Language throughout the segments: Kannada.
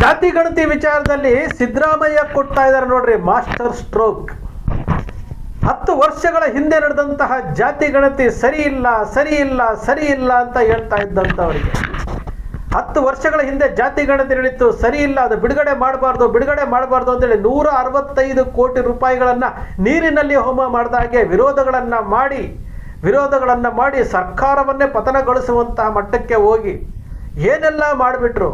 ಜಾತಿ ಗಣತಿ ವಿಚಾರದಲ್ಲಿ ಸಿದ್ದರಾಮಯ್ಯ ಕೊಡ್ತಾ ಇದ್ದಾರೆ ನೋಡ್ರಿ, ಮಾಸ್ಟರ್ ಸ್ಟ್ರೋಕ್. ಹತ್ತು ವರ್ಷಗಳ ಹಿಂದೆ ನಡೆದಂತಹ ಜಾತಿ ಗಣತಿ ಸರಿ ಇಲ್ಲ ಸರಿ ಇಲ್ಲ ಸರಿ ಇಲ್ಲ ಅಂತ ಹೇಳ್ತಾ ಇದ್ದಂಥವರಿಗೆ. ಹತ್ತು ವರ್ಷಗಳ ಹಿಂದೆ ಜಾತಿ ಗಣತಿ ನಡೀತು, ಸರಿ ಇಲ್ಲ, ಅದು ಬಿಡುಗಡೆ ಮಾಡಬಾರ್ದು ಬಿಡುಗಡೆ ಮಾಡಬಾರ್ದು ಅಂತೇಳಿ ನೂರ ಅರವತ್ತೈದು ಕೋಟಿ ರೂಪಾಯಿಗಳನ್ನು ನೀರಿನಲ್ಲಿ ಹೋಮ ಮಾಡಿದ ಹಾಗೆ ವಿರೋಧಗಳನ್ನು ಮಾಡಿ ವಿರೋಧಗಳನ್ನು ಮಾಡಿ ಸರ್ಕಾರವನ್ನೇ ಪತನಗೊಳಿಸುವಂತಹ ಮಟ್ಟಕ್ಕೆ ಹೋಗಿ ಏನೆಲ್ಲ ಮಾಡಿಬಿಟ್ರು?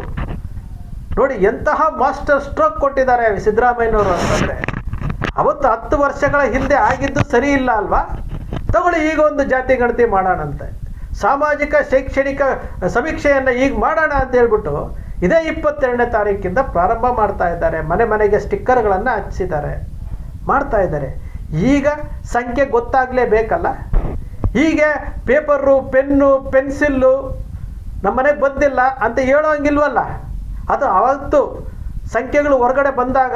ನೋಡಿ ಎಂತಹ ಮಾಸ್ಟರ್ ಸ್ಟ್ರೋಕ್ ಕೊಟ್ಟಿದ್ದಾರೆ ಸಿದ್ದರಾಮಯ್ಯನವರು ಅಂತಂದರೆ, ಅವತ್ತು ಹತ್ತು ವರ್ಷಗಳ ಹಿಂದೆ ಆಗಿದ್ದು ಸರಿ ಇಲ್ಲ ಅಲ್ವಾ? ತಗೊಳ್ಳಿ, ಈಗ ಒಂದು ಜಾತಿ ಗಣತಿ ಮಾಡೋಣಂತೆ. ಸಾಮಾಜಿಕ, ಶೈಕ್ಷಣಿಕ ಸಮೀಕ್ಷೆಯನ್ನು ಈಗ ಮಾಡೋಣ ಅಂತ ಹೇಳ್ಬಿಟ್ಟು ಇದೇ ಇಪ್ಪತ್ತೆರಡನೇ ತಾರೀಕಿಂದ ಪ್ರಾರಂಭ ಮಾಡ್ತಾ ಇದ್ದಾರೆ. ಮನೆ ಮನೆಗೆ ಸ್ಟಿಕ್ಕರ್ಗಳನ್ನು ಹಚ್ಚಿದ್ದಾರೆ. ಮಾಡ್ತಾ ಇದ್ದಾರೆ. ಈಗ ಸಂಖ್ಯೆ ಗೊತ್ತಾಗಲೇಬೇಕಲ್ಲ? ಹೀಗೆ ಪೇಪರು, ಪೆನ್ನು, ಪೆನ್ಸಿಲ್ಲು ನಮ್ಮ ಮನೆಗೆ ಬಂದಿಲ್ಲ ಅಂತ ಹೇಳೋಂಗಿಲ್ವಲ್ಲ ಅದು ಅವತ್ತು ಸಂಖ್ಯೆಗಳು ಹೊರಗಡೆ ಬಂದಾಗ,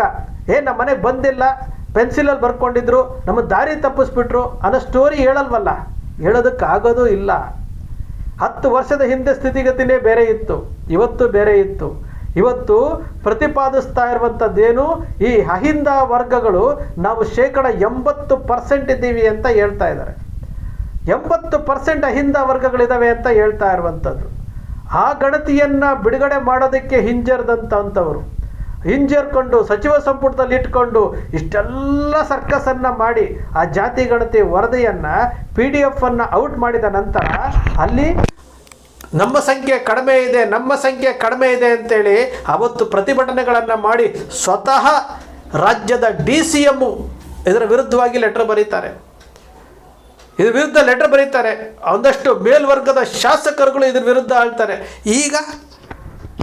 ಏ ನಮ್ಮ ಮನೆಗೆ ಬಂದಿಲ್ಲ ಪೆನ್ಸಿಲಲ್ಲಿ ಬರ್ಕೊಂಡಿದ್ರು ನಮ್ಮ ದಾರಿ ತಪ್ಪಿಸ್ಬಿಟ್ರು ಅನ್ನೋ ಸ್ಟೋರಿ ಹೇಳಲ್ವಲ್ಲ? ಹೇಳೋದಕ್ಕಾಗೋದು ಇಲ್ಲ. ಹತ್ತು ವರ್ಷದ ಹಿಂದೆ ಸ್ಥಿತಿಗತಿನೇ ಬೇರೆ ಇತ್ತು, ಇವತ್ತು ಬೇರೆ ಇತ್ತು. ಇವತ್ತು ಪ್ರತಿಪಾದಿಸ್ತಾ ಇರುವಂಥದ್ದೇನು, ಈ ಅಹಿಂದ ವರ್ಗಗಳು ನಾವು ಶೇಕಡ ಎಂಬತ್ತು ಪರ್ಸೆಂಟ್ ಇದ್ದೀವಿ ಅಂತ ಹೇಳ್ತಾ ಇದ್ದಾರೆ. ಎಂಬತ್ತು ಪರ್ಸೆಂಟ್ ಅಹಿಂದ ವರ್ಗಗಳಿದ್ದಾವೆ ಅಂತ ಹೇಳ್ತಾ ಇರುವಂಥದ್ದು. ಆ ಗಣತಿಯನ್ನು ಬಿಡುಗಡೆ ಮಾಡೋದಕ್ಕೆ ಹಿಂಜರಿದಂಥವಂಥವರು ಹಿಂಜರ್ಕೊಂಡು ಸಚಿವ ಸಂಪುಟದಲ್ಲಿ ಇಟ್ಕೊಂಡು ಇಷ್ಟೆಲ್ಲ ಸರ್ಕಸನ್ನು ಮಾಡಿ ಆ ಜಾತಿ ಗಣತಿ ವರದಿಯನ್ನು ಪಿ ಡಿ ಎಫ್ ಔಟ್ ಮಾಡಿದ ನಂತರ ಅಲ್ಲಿ ನಮ್ಮ ಸಂಖ್ಯೆ ಕಡಿಮೆ ಇದೆ, ನಮ್ಮ ಸಂಖ್ಯೆ ಕಡಿಮೆ ಇದೆ ಅಂತೇಳಿ ಅವತ್ತು ಪ್ರತಿಭಟನೆಗಳನ್ನು ಮಾಡಿ ಸ್ವತಃ ರಾಜ್ಯದ ಡಿ ಸಿ ಎಮ್ಮು ಇದರ ವಿರುದ್ಧವಾಗಿ ಲೆಟರ್ ಬರೀತಾರೆ. ಇದ್ರ ವಿರುದ್ಧ ಲೆಟರ್ ಬರೀತಾರೆ. ಒಂದಷ್ಟು ಮೇಲ್ವರ್ಗದ ಶಾಸಕರುಗಳು ಇದ್ರ ವಿರುದ್ಧ ಆಳ್ತಾರೆ ಈಗ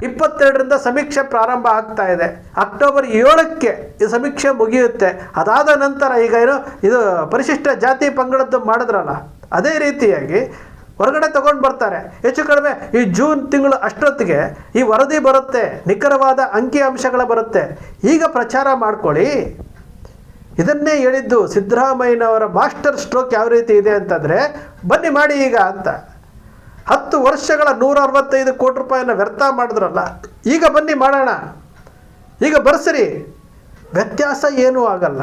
ಇಪ್ಪತ್ತೆರಡರಿಂದ ಸಮೀಕ್ಷೆ ಪ್ರಾರಂಭ ಆಗ್ತಾ ಇದೆ. ಅಕ್ಟೋಬರ್ ಏಳಕ್ಕೆ ಈ ಸಮೀಕ್ಷೆ ಮುಗಿಯುತ್ತೆ. ಅದಾದ ನಂತರ ಈಗ ಏನು, ಇದು ಪರಿಶಿಷ್ಟ ಜಾತಿ ಪಂಗಡದ್ದು ಮಾಡಿದ್ರಲ್ಲ, ಅದೇ ರೀತಿಯಾಗಿ ಹೊರಗಡೆ ತಗೊಂಡು ಬರ್ತಾರೆ. ಹೆಚ್ಚು ಕಡಿಮೆ ಈ ಜೂನ್ ತಿಂಗಳು ಅಷ್ಟೊತ್ತಿಗೆ ಈ ವರದಿ ಬರುತ್ತೆ. ನಿಖರವಾದ ಅಂಕಿ ಅಂಶಗಳ ಬರುತ್ತೆ. ಈಗ ಪ್ರಚಾರ ಮಾಡ್ಕೊಳ್ಳಿ. ಇದನ್ನೇ ಹೇಳಿದ್ದು ಸಿದ್ದರಾಮಯ್ಯನವರ ಮಾಸ್ಟರ್ ಸ್ಟ್ರೋಕ್ ಯಾವ ರೀತಿ ಇದೆ ಅಂತಂದರೆ, ಬನ್ನಿ ಮಾಡಿ ಈಗ ಅಂತ. ಹತ್ತು ವರ್ಷಗಳ ನೂರ ಅರವತ್ತೈದು ಕೋಟಿ ರೂಪಾಯಿನ ವ್ಯರ್ಥ ಮಾಡಿದ್ರಲ್ಲ, ಈಗ ಬನ್ನಿ ಮಾಡೋಣ. ಈಗ ಬರ್ಸಿರಿ. ವ್ಯತ್ಯಾಸ ಏನೂ ಆಗಲ್ಲ.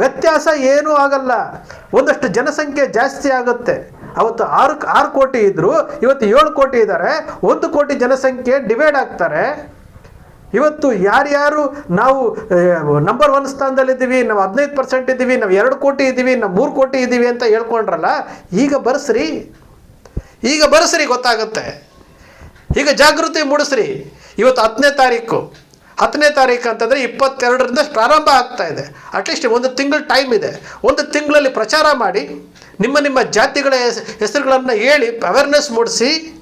ವ್ಯತ್ಯಾಸ ಏನೂ ಆಗಲ್ಲ. ಒಂದಷ್ಟು ಜನಸಂಖ್ಯೆ ಜಾಸ್ತಿ ಆಗುತ್ತೆ. ಅವತ್ತು ಆರು ಆರು ಕೋಟಿ ಇದ್ದರು ಇವತ್ತು ಏಳು ಕೋಟಿ ಇದ್ದಾರೆ. ಒಂದು ಕೋಟಿ ಜನಸಂಖ್ಯೆ ಡಿವೈಡ್ ಆಗ್ತಾರೆ. ಇವತ್ತು ಯಾರ್ಯಾರು ನಾವು ನಂಬರ್ ಒನ್ ಸ್ಥಾನದಲ್ಲಿದ್ದೀವಿ, ನಾವು ಹದಿನೈದು ಪರ್ಸೆಂಟ್ ಇದ್ದೀವಿ, ನಾವು ಎರಡು ಕೋಟಿ ಇದ್ದೀವಿ, ನಾವು ಮೂರು ಕೋಟಿ ಇದ್ದೀವಿ ಅಂತ ಹೇಳ್ಕೊಂಡ್ರಲ್ಲ, ಈಗ ಬರೆಸ್ರಿ. ಈಗ ಬರೆಸ್ರಿ ಗೊತ್ತಾಗುತ್ತೆ. ಈಗ ಜಾಗೃತಿ ಮೂಡಿಸ್ರಿ. ಇವತ್ತು ಹತ್ತನೇ ತಾರೀಕು. ಹತ್ತನೇ ತಾರೀಕು ಅಂತಂದರೆ ಇಪ್ಪತ್ತೆರಡರಿಂದ ಪ್ರಾರಂಭ ಆಗ್ತಾ ಇದೆ. ಅಟ್ಲೀಸ್ಟ್ ಒಂದು ತಿಂಗಳು ಟೈಮ್ ಇದೆ. ಒಂದು ತಿಂಗಳಲ್ಲಿ ಪ್ರಚಾರ ಮಾಡಿ, ನಿಮ್ಮ ನಿಮ್ಮ ಜಾತಿಗಳ ಹೆಸ್- ಹೆಸರುಗಳನ್ನು ಹೇಳಿ ಅವೇರ್ನೆಸ್ ಮೂಡಿಸಿ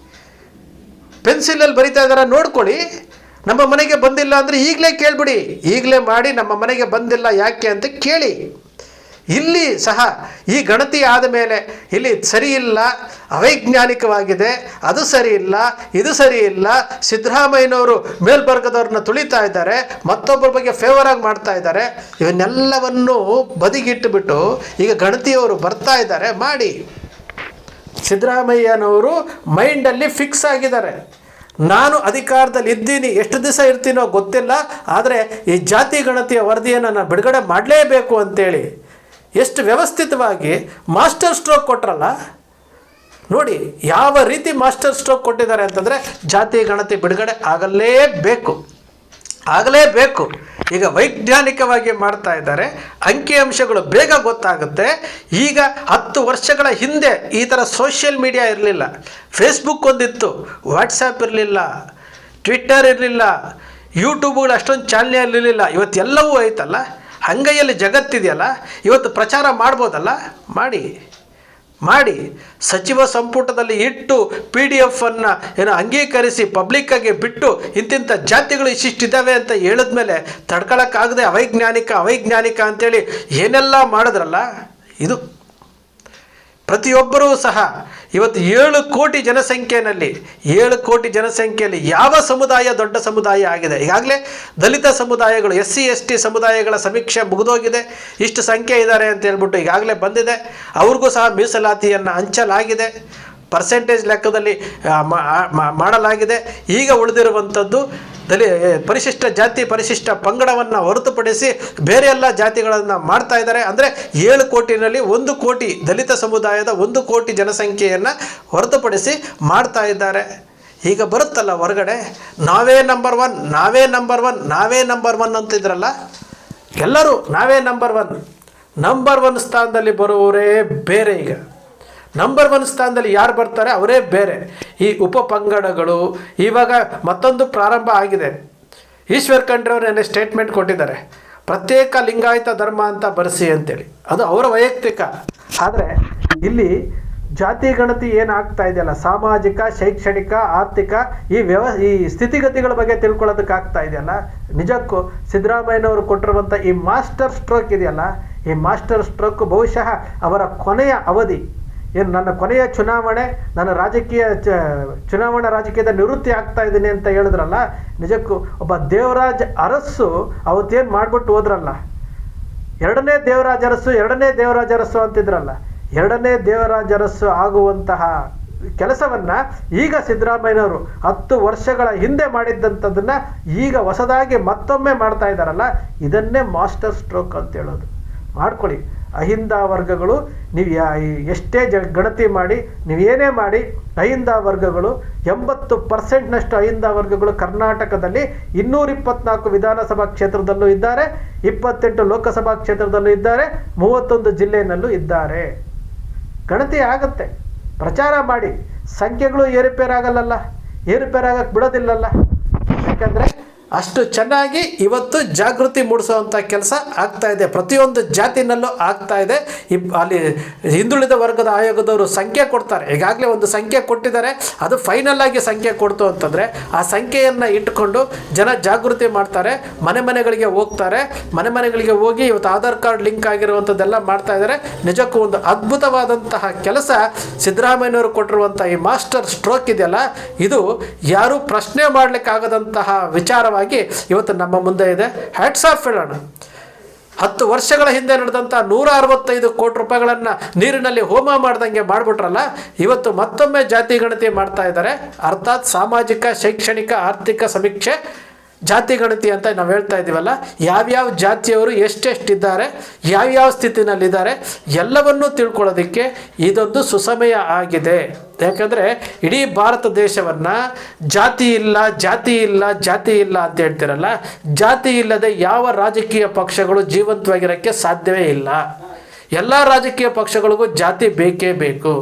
ಪೆನ್ಸಿಲಲ್ಲಿ ಬರಿತಾ ಇದ್ದಾರೆ ನೋಡ್ಕೊಳ್ಳಿ. ನಮ್ಮ ಮನೆಗೆ ಬಂದಿಲ್ಲ ಅಂದರೆ ಈಗಲೇ ಕೇಳಿಬಿಡಿ. ಈಗಲೇ ಮಾಡಿ ನಮ್ಮ ಮನೆಗೆ ಬಂದಿಲ್ಲ ಯಾಕೆ ಅಂತ ಕೇಳಿ. ಇಲ್ಲಿ ಸಹ ಈ ಗಣತಿ ಆದ ಮೇಲೆ ಇಲ್ಲಿ ಸರಿ ಇಲ್ಲ, ಅವೈಜ್ಞಾನಿಕವಾಗಿದೆ, ಅದು ಸರಿ ಇಲ್ಲ, ಇದು ಸರಿ ಇಲ್ಲ, ಸಿದ್ದರಾಮಯ್ಯನವರು ಮೇಲ್ಬರ್ಗದವ್ರನ್ನ ತುಳಿತಾ ಇದ್ದಾರೆ, ಮತ್ತೊಬ್ಬರ ಬಗ್ಗೆ ಫೇವರ್ ಆಗಿ ಮಾಡ್ತಾ ಇದ್ದಾರೆ. ಇವನ್ನೆಲ್ಲವನ್ನು ಬದಿಗಿಟ್ಟುಬಿಟ್ಟು ಈಗ ಗಣತಿಯವರು ಬರ್ತಾ ಇದ್ದಾರೆ, ಮಾಡಿ. ಸಿದ್ದರಾಮಯ್ಯನವರು ಮೈಂಡಲ್ಲಿ ಫಿಕ್ಸ್ ಆಗಿದ್ದಾರೆ. ನಾನು ಅಧಿಕಾರದಲ್ಲಿ ಇದ್ದೀನಿ, ಎಷ್ಟು ದಿವಸ ಇರ್ತೀನೋ ಗೊತ್ತಿಲ್ಲ, ಆದರೆ ಈ ಜಾತಿ ಗಣತಿಯ ವರದಿಯನ್ನು ನಾನು ಬಿಡುಗಡೆ ಮಾಡಲೇಬೇಕು ಅಂತೇಳಿ ಎಷ್ಟು ವ್ಯವಸ್ಥಿತವಾಗಿ ಮಾಸ್ಟರ್ ಸ್ಟ್ರೋಕ್ ಕೊಟ್ರಲ್ಲ, ನೋಡಿ ಯಾವ ರೀತಿ ಮಾಸ್ಟರ್ ಸ್ಟ್ರೋಕ್ ಕೊಟ್ಟಿದ್ದಾರೆ ಅಂತಂದರೆ ಜಾತಿ ಗಣತಿ ಬಿಡುಗಡೆ ಆಗಲೇಬೇಕು ಆಗಲೇಬೇಕು. ಈಗ ವೈಜ್ಞಾನಿಕವಾಗಿ ಮಾಡ್ತಾ ಇದ್ದಾರೆ. ಅಂಕಿಅಂಶಗಳು ಬೇಗ ಗೊತ್ತಾಗುತ್ತೆ. ಈಗ ಹತ್ತು ವರ್ಷಗಳ ಹಿಂದೆ ಈ ಥರ ಸೋಷಿಯಲ್ ಮೀಡಿಯಾ ಇರಲಿಲ್ಲ. ಫೇಸ್ಬುಕ್ ಒಂದಿತ್ತು ವಾಟ್ಸಪ್ ಇರಲಿಲ್ಲ ಟ್ವಿಟ್ಟರ್ ಇರಲಿಲ್ಲ ಯೂಟ್ಯೂಬ್ಗಳು ಅಷ್ಟೊಂದು ಚಾನಲ್ ಇರಲಿಲ್ಲ. ಇವತ್ತೆಲ್ಲವೂ ಐತಲ್ಲ ಹಂಗೈಯಲ್ಲಿ ಜಗತ್ತಿದೆಯಲ್ಲ? ಇವತ್ತು ಪ್ರಚಾರ ಮಾಡ್ಬೋದಲ್ಲ? ಮಾಡಿ. ಮಾಡಿ ಸಚಿವ ಸಂಪುಟದಲ್ಲಿ ಇಟ್ಟು ಪಿ ಡಿ ಎಫನ್ನು ಏನು ಅಂಗೀಕರಿಸಿ ಪಬ್ಲಿಕ್ಕಾಗಿ ಬಿಟ್ಟು ಇಂತಿಂಥ ಜಾತಿಗಳು ಇಷ್ಟಿದ್ದಾವೆ ಅಂತ ಹೇಳಿದ್ಮೇಲೆ ತಡ್ಕೊಳಕ್ಕಾಗದೆ ಅವೈಜ್ಞಾನಿಕ ಅವೈಜ್ಞಾನಿಕ ಅಂತೇಳಿ ಏನೆಲ್ಲ ಮಾಡಿದ್ರಲ್ಲ, ಇದು ಪ್ರತಿಯೊಬ್ಬರೂ ಸಹ ಇವತ್ತು ಏಳು ಕೋಟಿ ಜನಸಂಖ್ಯೆಯಲ್ಲಿ, ಏಳು ಕೋಟಿ ಜನಸಂಖ್ಯೆಯಲ್ಲಿ ಯಾವ ಸಮುದಾಯ ದೊಡ್ಡ ಸಮುದಾಯ ಆಗಿದೆ? ಈಗಾಗಲೇ ದಲಿತ ಸಮುದಾಯಗಳು ಎಸ್ ಸಿ ಎಸ್ ಟಿ ಸಮುದಾಯಗಳ ಸಮೀಕ್ಷೆ ಮುಗಿದೋಗಿದೆ. ಇಷ್ಟು ಸಂಖ್ಯೆ ಇದ್ದಾರೆ ಅಂತ ಹೇಳ್ಬಿಟ್ಟು ಈಗಾಗಲೇ ಬಂದಿದೆ. ಅವ್ರಿಗೂ ಸಹ ಮೀಸಲಾತಿಯನ್ನು ಹಂಚಲಾಗಿದೆ. ಪರ್ಸೆಂಟೇಜ್ ಲೆಕ್ಕದಲ್ಲಿ ಮಾಡಲಾಗಿದೆ. ಈಗ ಉಳಿದಿರುವಂಥದ್ದು ದಲಿ ಪರಿಶಿಷ್ಟ ಜಾತಿ, ಪರಿಶಿಷ್ಟ ಪಂಗಡವನ್ನು ಹೊರತುಪಡಿಸಿ ಬೇರೆ ಎಲ್ಲ ಜಾತಿಗಳನ್ನು ಮಾಡ್ತಾ ಇದ್ದಾರೆ. ಅಂದರೆ ಏಳು ಕೋಟಿನಲ್ಲಿ ಒಂದು ಕೋಟಿ ದಲಿತ ಸಮುದಾಯದ ಒಂದು ಕೋಟಿ ಜನಸಂಖ್ಯೆಯನ್ನು ಹೊರತುಪಡಿಸಿ ಮಾಡ್ತಾ ಇದ್ದಾರೆ. ಈಗ ಬರುತ್ತಲ್ಲ ಹೊರಗಡೆ, ನಾವೇ ನಂಬರ್ ಒನ್ ನಾವೇ ನಂಬರ್ ಒನ್ ನಾವೇ ನಂಬರ್ ಒನ್ ಅಂತಿದ್ರಲ್ಲ? ಎಲ್ಲರೂ ನಾವೇ ನಂಬರ್ ಒನ್ ನಂಬರ್ ಒನ್ ಸ್ಥಾನದಲ್ಲಿ ಬರುವವರೇ ಬೇರೆ ಈಗ. ನಂಬರ್ ಒನ್ ಸ್ಥಾನದಲ್ಲಿ ಯಾರು ಬರ್ತಾರೆ ಅವರೇ ಬೇರೆ. ಈ ಉಪ ಪಂಗಡಗಳು ಇವಾಗ ಮತ್ತೊಂದು ಪ್ರಾರಂಭ ಆಗಿದೆ. ಈಶ್ವರ್ ಖಂಡ್ರವ್ರು ನೆನ್ನೆ ಸ್ಟೇಟ್ಮೆಂಟ್ ಕೊಟ್ಟಿದ್ದಾರೆ. ಪ್ರತ್ಯೇಕ ಲಿಂಗಾಯತ ಧರ್ಮ ಅಂತ ಬರೆಸಿ ಅಂತೇಳಿ. ಅದು ಅವರ ವೈಯಕ್ತಿಕ. ಆದರೆ ಇಲ್ಲಿ ಜಾತಿ ಗಣತಿ ಏನಾಗ್ತಾ ಇದೆಯಲ್ಲ? ಸಾಮಾಜಿಕ, ಶೈಕ್ಷಣಿಕ, ಆರ್ಥಿಕ ಈ ವ್ಯವ ಈ ಸ್ಥಿತಿಗತಿಗಳ ಬಗ್ಗೆ ತಿಳ್ಕೊಳ್ಳೋದಕ್ಕಾಗ್ತಾ ಇದೆಯಲ್ಲ? ನಿಜಕ್ಕೂ ಸಿದ್ದರಾಮಯ್ಯನವರು ಕೊಟ್ಟಿರುವಂಥ ಈ ಮಾಸ್ಟರ್ ಸ್ಟ್ರೋಕ್ ಇದೆಯಲ್ಲ? ಈ ಮಾಸ್ಟರ್ ಸ್ಟ್ರೋಕ್ ಬಹುಶಃ ಅವರ ಕೊನೆಯ ಅವಧಿ ಏನು ನನ್ನ ಕೊನೆಯ ಚುನಾವಣೆ, ನನ್ನ ರಾಜಕೀಯ ಚ, ಚುನಾವಣಾ ರಾಜಕೀಯದ ನಿವೃತ್ತಿ ಆಗ್ತಾ ಇದ್ದೀನಿ ಅಂತ ಹೇಳಿದ್ರಲ್ಲ, ನಿಜಕ್ಕೂ ಒಬ್ಬ ದೇವರಾಜ ಅರಸ್ಸು ಅವತ್ತೇನು ಮಾಡಿಬಿಟ್ಟು ಹೋದ್ರಲ್ಲ. ಎರಡನೇ ದೇವರಾಜ ಅರಸು ಎರಡನೇ ದೇವರಾಜ ಅರಸು ಅಂತಿದ್ರಲ್ಲ. ಎರಡನೇ ದೇವರಾಜ ಅರಸ್ಸು ಆಗುವಂತಹ ಕೆಲಸವನ್ನ ಈಗ ಸಿದ್ದರಾಮಯ್ಯನವರು ಹತ್ತು ವರ್ಷಗಳ ಹಿಂದೆ ಮಾಡಿದ್ದಂಥದ್ದನ್ನ ಈಗ ಹೊಸದಾಗಿ ಮತ್ತೊಮ್ಮೆ ಮಾಡ್ತಾ ಇದ್ದಾರಲ್ಲ, ಇದನ್ನೇ ಮಾಸ್ಟರ್ ಸ್ಟ್ರೋಕ್ ಅಂತ ಹೇಳೋದು. ಮಾಡ್ಕೊಳ್ಳಿ. ಅಹಿಂದ ವರ್ಗಗಳು ನೀವು ಯಾ ಎಷ್ಟೇ ಜ ಗಣತಿ ಮಾಡಿ, ನೀವು ಏನೇ ಮಾಡಿ, ಅಹಿಂದ ವರ್ಗಗಳು ಎಂಬತ್ತು ಪರ್ಸೆಂಟ್ನಷ್ಟು ಅಹಿಂದ ವರ್ಗಗಳು ಕರ್ನಾಟಕದಲ್ಲಿ ಇನ್ನೂರ ಇಪ್ಪತ್ನಾಲ್ಕು ವಿಧಾನಸಭಾ ಕ್ಷೇತ್ರದಲ್ಲೂ ಇದ್ದಾರೆ, ಇಪ್ಪತ್ತೆಂಟು ಲೋಕಸಭಾ ಕ್ಷೇತ್ರದಲ್ಲೂ ಇದ್ದಾರೆ, ಮೂವತ್ತೊಂದು ಜಿಲ್ಲೆಯಲ್ಲೂ ಇದ್ದಾರೆ. ಗಣತಿ ಆಗುತ್ತೆ. ಪ್ರಚಾರ ಮಾಡಿ. ಸಂಖ್ಯೆಗಳು ಏರುಪೇರಾಗಲ್ಲಲ್ಲ. ಏರುಪೇರಾಗಕ್ಕೆ ಬಿಡೋದಿಲ್ಲಲ್ಲ. ಯಾಕಂದರೆ ಅಷ್ಟು ಚೆನ್ನಾಗಿ ಇವತ್ತು ಜಾಗೃತಿ ಮೂಡಿಸುವಂಥ ಕೆಲಸ ಆಗ್ತಾ ಇದೆ. ಪ್ರತಿಯೊಂದು ಜಾತಿನಲ್ಲೂ ಆಗ್ತಾ ಇದೆ. ಇಬ್ ಅಲ್ಲಿ ಹಿಂದುಳಿದ ವರ್ಗದ ಆಯೋಗದವರು ಸಂಖ್ಯೆ ಕೊಡ್ತಾರೆ. ಈಗಾಗಲೇ ಒಂದು ಸಂಖ್ಯೆ ಕೊಟ್ಟಿದ್ದಾರೆ. ಅದು ಫೈನಲ್ ಆಗಿ ಸಂಖ್ಯೆ ಕೊಡ್ತು ಅಂತಂದರೆ ಆ ಸಂಖ್ಯೆಯನ್ನು ಇಟ್ಕೊಂಡು ಜನ ಜಾಗೃತಿ ಮಾಡ್ತಾರೆ. ಮನೆ ಮನೆಗಳಿಗೆ ಹೋಗ್ತಾರೆ. ಮನೆ ಮನೆಗಳಿಗೆ ಹೋಗಿ ಇವತ್ತು ಆಧಾರ್ ಕಾರ್ಡ್ ಲಿಂಕ್ ಆಗಿರುವಂಥದ್ದೆಲ್ಲ ಮಾಡ್ತಾ ಇದ್ದಾರೆ. ನಿಜಕ್ಕೂ ಒಂದು ಅದ್ಭುತವಾದಂತಹ ಕೆಲಸ ಸಿದ್ದರಾಮಯ್ಯನವರು ಕೊಟ್ಟಿರುವಂಥ ಈ ಮಾಸ್ಟರ್ ಸ್ಟ್ರೋಕ್ ಇದೆಯಲ್ಲ? ಇದು ಯಾರೂ ಪ್ರಶ್ನೆ ಮಾಡಲಿಕ್ಕಾಗದಂತಹ ವಿಚಾರವಾಗಿ ಇವತ್ತು ನಮ್ಮ ಮುಂದೆ ಇದೆ. ಹ್ಯಾಟ್ಸ್ ಆಫ್ ಹೇಳೋಣ. ಹತ್ತು ವರ್ಷಗಳ ಹಿಂದೆ ನಡೆದಂಥ ನೂರ ಅರವತ್ತೈದು ಕೋಟಿ ರೂಪಾಯಿಗಳನ್ನು ನೀರಿನಲ್ಲಿ ಹೋಮ ಮಾಡ್ದಂಗೆ ಮಾಡಿಬಿಟ್ರಲ್ಲ, ಇವತ್ತು ಮತ್ತೊಮ್ಮೆ ಜಾತಿ ಗಣತಿ ಮಾಡ್ತಾ ಇದ್ದಾರೆ. ಅರ್ಥಾತ್ ಸಾಮಾಜಿಕ, ಶೈಕ್ಷಣಿಕ, ಆರ್ಥಿಕ ಸಮೀಕ್ಷೆ ಜಾತಿ ಗಣತಿ ಅಂತ ನಾವು ಹೇಳ್ತಾ ಇದ್ದೀವಲ್ಲ, ಯಾವ್ಯಾವ ಜಾತಿಯವರು ಎಷ್ಟೆಷ್ಟಿದ್ದಾರೆ, ಯಾವ್ಯಾವ ಸ್ಥಿತಿನಲ್ಲಿದ್ದಾರೆ, ಎಲ್ಲವನ್ನೂ ತಿಳ್ಕೊಳ್ಳೋದಕ್ಕೆ ಇದೊಂದು ಸುಸಮಯ ಆಗಿದೆ. ಯಾಕಂದರೆ ಇಡೀ ಭಾರತ ದೇಶವನ್ನು ಜಾತಿ ಇಲ್ಲ ಜಾತಿ ಇಲ್ಲ ಜಾತಿ ಇಲ್ಲ ಅಂತ ಹೇಳ್ತಿರಲ್ಲ, ಜಾತಿ ಇಲ್ಲದೆ ಯಾವ ರಾಜಕೀಯ ಪಕ್ಷಗಳು ಜೀವಂತವಾಗಿರೋಕ್ಕೆ ಸಾಧ್ಯವೇ ಇಲ್ಲ. ಎಲ್ಲ ರಾಜಕೀಯ ಪಕ್ಷಗಳಿಗೂ ಜಾತಿ ಬೇಕೇ ಬೇಕು.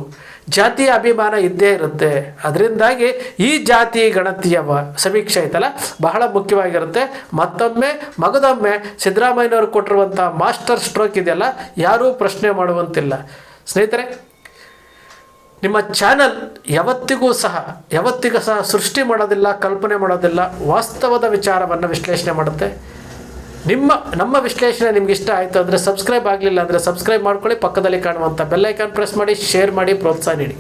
ಜಾತಿಯ ಅಭಿಮಾನ ಇದ್ದೇ ಇರುತ್ತೆ. ಅದರಿಂದಾಗಿ ಈ ಜಾತಿ ಗಣತಿಯ ಸಮೀಕ್ಷೆ ಐತಲ್ಲ, ಬಹಳ ಮುಖ್ಯವಾಗಿರುತ್ತೆ. ಮತ್ತೊಮ್ಮೆ ಮಗದೊಮ್ಮೆ ಸಿದ್ದರಾಮಯ್ಯನವರು ಕೊಟ್ಟಿರುವಂಥ ಮಾಸ್ಟರ್ ಸ್ಟ್ರೋಕ್ ಇದೆಯಲ್ಲ, ಯಾರೂ ಪ್ರಶ್ನೆ ಮಾಡುವಂತಿಲ್ಲ. ಸ್ನೇಹಿತರೆ, ನಿಮ್ಮ ಚಾನಲ್ ಯಾವತ್ತಿಗೂ ಸಹ ಯಾವತ್ತಿಗೂ ಸಹ ಸೃಷ್ಟಿ ಮಾಡೋದಿಲ್ಲ, ಕಲ್ಪನೆ ಮಾಡೋದಿಲ್ಲ, ವಾಸ್ತವದ ವಿಚಾರವನ್ನು ವಿಶ್ಲೇಷಣೆ ಮಾಡುತ್ತೆ. ನಿಮ್ಮ, ನಮ್ಮ ವಿಶ್ಲೇಷಣೆ ನಿಮ್ಗೆ ಇಷ್ಟ ಆಯಿತು ಅಂದರೆ ಸಬ್ಸ್ಕ್ರೈಬ್ ಆಗಲಿಲ್ಲ ಅಂದರೆ ಸಬ್ಸ್ಕ್ರೈಬ್ ಮಾಡ್ಕೊಳ್ಳಿ. ಪಕ್ಕದಲ್ಲಿ ಕಾಣುವಂಥ ಬೆಲ್ಲೈಕಾನ್ ಪ್ರೆಸ್ ಮಾಡಿ ಶೇರ್ ಮಾಡಿ, ಪ್ರೋತ್ಸಾಹ ನೀಡಿ.